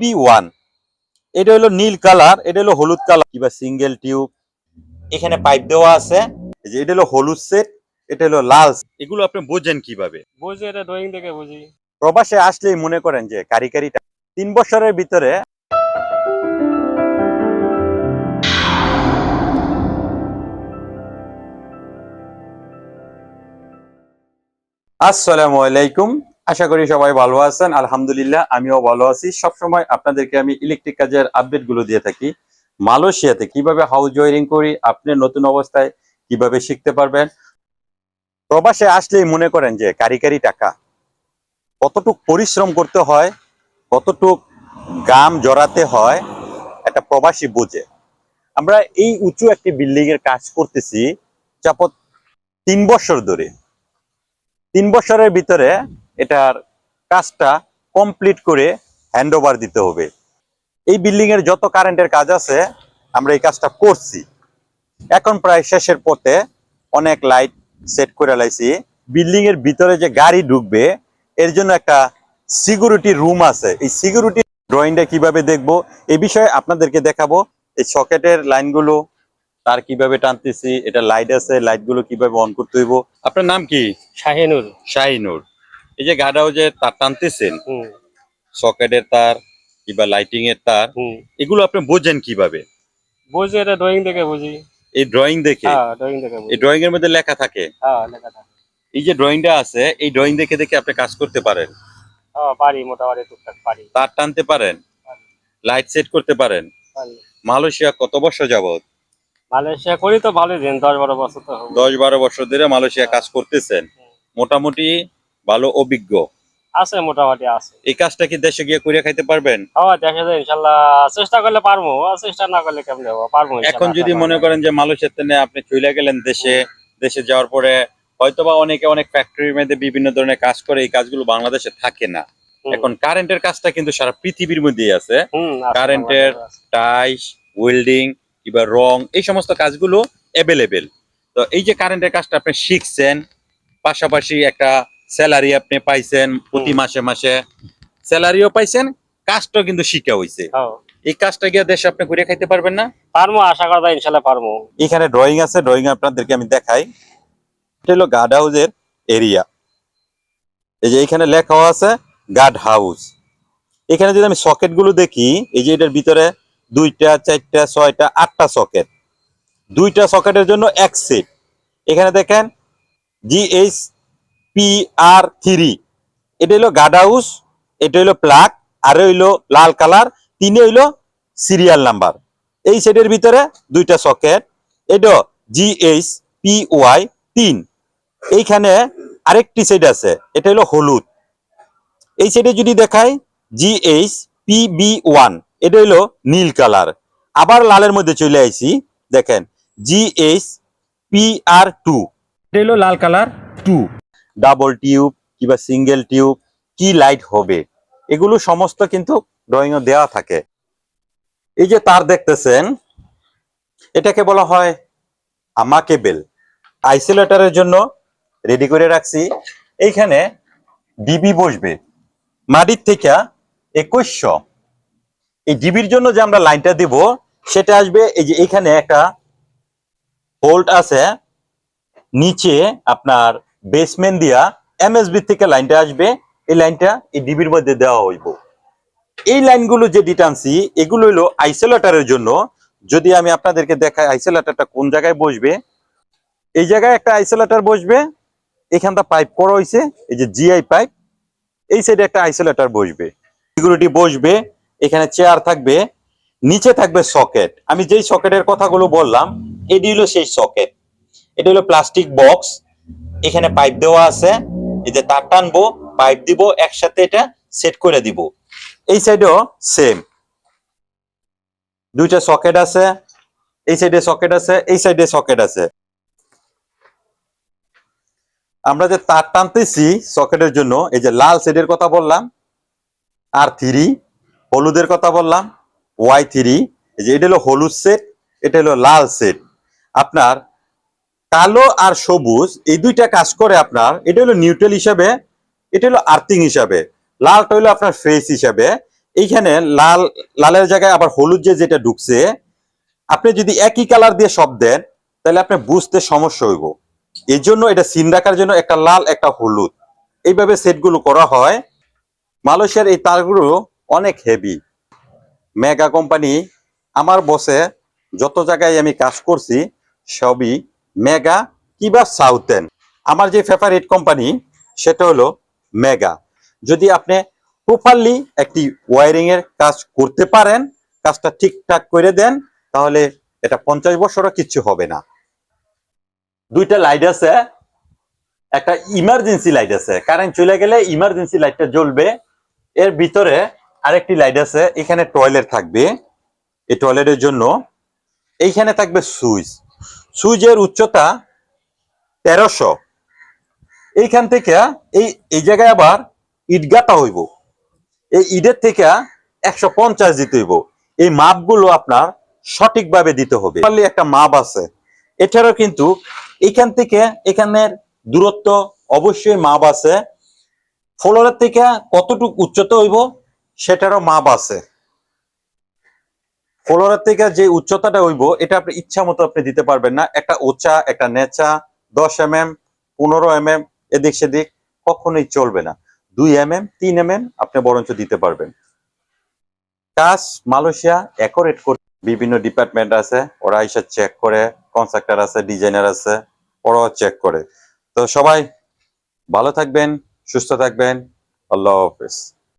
B one এটা হলো নীল colour এটা হলো হলুদ কালার। কিংবা সিঙ্গেল টিউব এখানে পাইপ দেওয়া আছে। যে এটা হলো হলুদ সেট এটা হলো লাল এগুলো আপনি বোঝেন কীভাবে? বুঝি এটা ড্রয়িং দেখে বুঝি। প্রবাসে আসলেই মনে করেন যে কারিকারিটা। তিন বছরের ভিতরে আসসালামু আলাইকুম। আশা করি সবাই ভালো আছেন। আলহামদুলিল্লাহ, আমিও ভালো আছি। সবসময় আপনাদেরকে আমি ইলেকট্রিক কাজের আপডেটগুলো দিয়ে থাকি। মালয়েশিয়াতে কীভাবে হাউস ওয়ারিং করি, আপনি নতুন অবস্থায় কীভাবে শিখতে পারবেন? প্রবাসে আসলেই মনে করেন যে কারিকারি টাকা। কতটুক পরিশ্রম করতে হয়, কতটুক গাম জড়াতে হয়, একটা প্রবাসী বোঝে। আমরা এই উঁচু একটি বিল্ডিং এর কাজ করতেছি, চাপত তিন বছর ধরে। তিন বছরের ভিতরে এটার কাজটা কমপ্লিট করে হ্যান্ড ওভার দিতে হবে। এই বিল্ডিং এর যত কারেন্টের কাজ আছে আমরা এই কাজটা করছি। এখন প্রায় শেষের পথে অনেক লাইট সেট করে লাইছি। বিল্ডিং এর ভিতরে যে গাড়ি ঢুকবে এর জন্য একটা সিকিউরিটি রুম আছে। এই সিকিউরিটি ড্রয়িংটা কীভাবে দেখব এই বিষয়ে আপনাদেরকে দেখাবো। এই সকেটের লাইনগুলো তার কীভাবে টানতেছি এটা লাইট আছে লাইটগুলো কীভাবে অন করতে হইব। আপনার নাম কি? শাহিনুর। শাহিনুর। এই যে গাড়াও যে তার টানতেছেন সকেটের তার কিংবা লাইটিং এর তার এগুলো আপনি বোঝেন কীভাবে? বুঝি এটা ড্রয়িং দেখে বুঝি। এই ড্রয়িং দেখে? হ্যাঁ ড্রয়িং দেখে বুঝি। এই ড্রয়িং এর মধ্যে লেখা থাকে? হ্যাঁ লেখা থাকে। এই যে ড্রয়িংটা আছে এই ড্রয়িং দেখে দেখে আপনি কাজ করতে পারেন? হ্যাঁ পারি মোটামুটি টুকটাক পারি। তার টানতে পারেন? লাইট সেট করতে পারেন? মালয়েশিয়া কত বছর যাবত মালয়েশিয়া করি তো ভালো দিন দশ বারো বছর তো দশ বারো বছর ধরে মালয়েশিয়া কাজ করতেছেন। মোটামুটি ভালো অভিজ্ঞ। আছে মোটামুটি আছে। এই কাজটা কি দেশে গিয়ে করে খাইতে পারবেন? হ্যাঁ দেখা যায় ইনশাল্লাহ চেষ্টা করলে পারব। আর চেষ্টা না করলে কেমন পারব এখন যদি মনে করেন যে মালয়েশিয়াতে নিয়ে আপনি চলে গেলেন দেশে দেশে যাওয়ার পরে হয়তোবা অনেকে অনেক ফ্যাক্টরির মধ্যে বিভিন্ন ধরনের কাজ করে এই কাজগুলো বাংলাদেশে থাকে না। এখন কারেন্টের কাজটা কিন্তু সারা পৃথিবীর মধ্যেই আছে। কারেন্টের। টাইস ওয়েল্ডিং কিংবা রং এই সমস্ত কাজগুলো অ্যাভেলেবেল তো এই যে কারেন্টের কাজটা আপনি শিখছেন পাশাপাশি একটা স্যালারি আপনি পাইছেন প্রতি মাসে মাসে। স্যালারিও পাইছেন কাজটাও কিন্তু শিখা হইছে। এই কাজটা গিয়ে দেশে আপনি ঘুরে খাইতে পারবেন না? পারব আশা করা যায় ইনশাল্লাহ পারব এখানে ড্রয়িং আছে ড্রয়িং আপনাদেরকে আমি দেখাই। এটা হলো গার্ড হাউসের এরিয়া এই যে এখানে লেখাও আছে গার্ড হাউস এখানে যদি আমি সকেটগুলো দেখি এই যে এটার ভিতরে দুইটা চারটা ছয়টা আটটা সকেট দুইটা সকেটের জন্য এক সেট এখানে দেখেন জিএইচ পি আর থ্রি এটা হইল গার্ড হাউস এটা হলো প্লাক আর হইল লাল কালার, তিনে হইল সিরিয়াল নাম্বার। এই সেটের ভিতরে দুইটা সকেট এটা জিএইচ পি ওয়াই তিন। এইখানে আরেকটি সেট আছে, এটা হলো হলুদ। এই সেটে যদি দেখাই জিএইচ পি বি ওয়ান এটা হলো নীল কালার। আবার লালের মধ্যে চলে আইছি, দেখেন জিএইচ পি আর টু এটা হলো লাল কালার টু ডাবল টিউব কিংবা সিঙ্গেল টিউব কি লাইট হবে? এগুলো সমস্ত কিন্তু ড্রয়িং দেওয়া থাকে। এই যে তার দেখতেছেন, এটাকে বলা হয় আমা কেবেল আইসোলেটরের জন্য রেডি করে রাখছি। এইখানে ডিবি বসবে। মাটির থেকে একুশশো। এই ডিবির জন্য যে আমরা লাইনটা দিব, সেটা আসবে এই যে এখানে একটা হোল্ড আছে। নিচে আপনার বেসমেন্ট দিয়া এমএসবি থেকে লাইনটা আসবে। এই লাইনটা এই ডিবির মধ্যে দেওয়া হইব। এই লাইনগুলো যে ডিটানসি, এগুলো হলো আইসোলেটরের জন্য। যদি আমি আপনাদেরকে দেখাই আইসোলেটরটা কোন জায়গায় বসবে, এই জায়গায় একটা আইসোলেটর বসবে, এখানটা পাইপ করা হয়েছে এই যে জিআই পাইপ, এই সাইডে একটা আইসোলেটর বসবে। সিকিউরিটি বসবে, এখানে চেয়ার থাকবে, নিচে থাকবে সকেট। আমি যেই সকেটের কথাগুলো বললাম, এটি হলো সেই সকেট। এটা হলো প্লাস্টিক বক্স। এখানে পাইপ দেওয়া আছে। এই যে তার টানবো পাইপ দিব, একসাথে এটা সেট করে দিব। এই সাইডেও সেম দুইটা সকেট আছে, এই সাইডে সকেট আছে, এই সাইডে সকেট আছে। আমরা যে তার টানতেছি সকেটের জন্য, এই যে লাল সেটের কথা বললাম আর থ্রি হলুদের কথা বললাম ওয়াই থ্রি এই যে এটা হলো হলুদ সেট এটা হলো লাল সেট আপনার কালো আর সবুজ, এই দুইটা কাজ করে আপনার, এটা হলো নিউট্রাল হিসাবে, এটা হলো আর্থিং হিসাবে, লালটা হলো আপনার ফেস হিসাবে, এইখানে লাল, লালের জায়গায় আবার হলুদ যে যেটা ঢুকছে, আপনি যদি একই কালার দিয়ে সব দেন, তাহলে আপনি বুঝতে সমস্যা হইব। এই জন্য এটা সিন রাখার জন্য একটা লাল, একটা হলুদ। এইভাবে সেটগুলো করা হয়। মালয়েশিয়ার এই তারগুলো অনেক হেভি মেগা কোম্পানি আমার বসে যত জায়গায় আমি কাজ করছি, সবই মেগা কিবা সাউথেন। আমার যে ফেভারিট কোম্পানি সেটা হলো মেগা। যদি আপনি প্রপারলি একটি ওয়ারিং এর কাজ করতে পারেন, কাজটা ঠিকঠাক করে দেন, তাহলে এটা পঞ্চাশ বছরও কিচ্ছু হবে না। দুইটা লাইট আছে, একটা ইমার্জেন্সি লাইট আছে। কারেন্ট চলে গেলে ইমার্জেন্সি লাইটটা জ্বলবে। এর ভিতরে আরেকটি লাইট আছে, এখানে টয়লেট থাকবে। এই টয়লেটের জন্য এইখানে থাকবে সুইচ সুইচের উচ্চতা তেরোশো। এইখান থেকে, এই এই জায়গায় আবার ইট গাঁথা হইব। এই ইটের থেকে একশো পঞ্চাশ দিতে হইব। এই মাপগুলো আপনার সঠিকভাবে দিতে হবে। একটা মাপ আছে। এছাড়াও কিন্তু এখান থেকে এখানের দূরত্ব অবশ্যই মাপ আছে। ফ্লোরের থেকে কতটুকু উচ্চতা হইব সেটারও মাপ আছে। ফ্লোরের থেকে যে উচ্চতাটা হইব, এটা আপনি ইচ্ছা মতো আপনি দিতে পারবেন না। একটা উঁচা, একটা নেচা, দশ এম এম পনেরো এম এম এদিক সেদিক, কখনোই চলবে না। দুই এম এম তিন এম এম আপনি বরঞ্চ দিতে পারবেন। কাজ মালয়েশিয়া অ্যাকোরেট করতে বিভিন্ন ডিপার্টমেন্ট আছে। ওরা এসে চেক করে কনস্ট্রাক্টর আছে ডিজাইনার আছে, ওরাও চেক করে। তো সবাই ভালো থাকবেন, সুস্থ থাকবেন। আল্লাহ হাফেজ।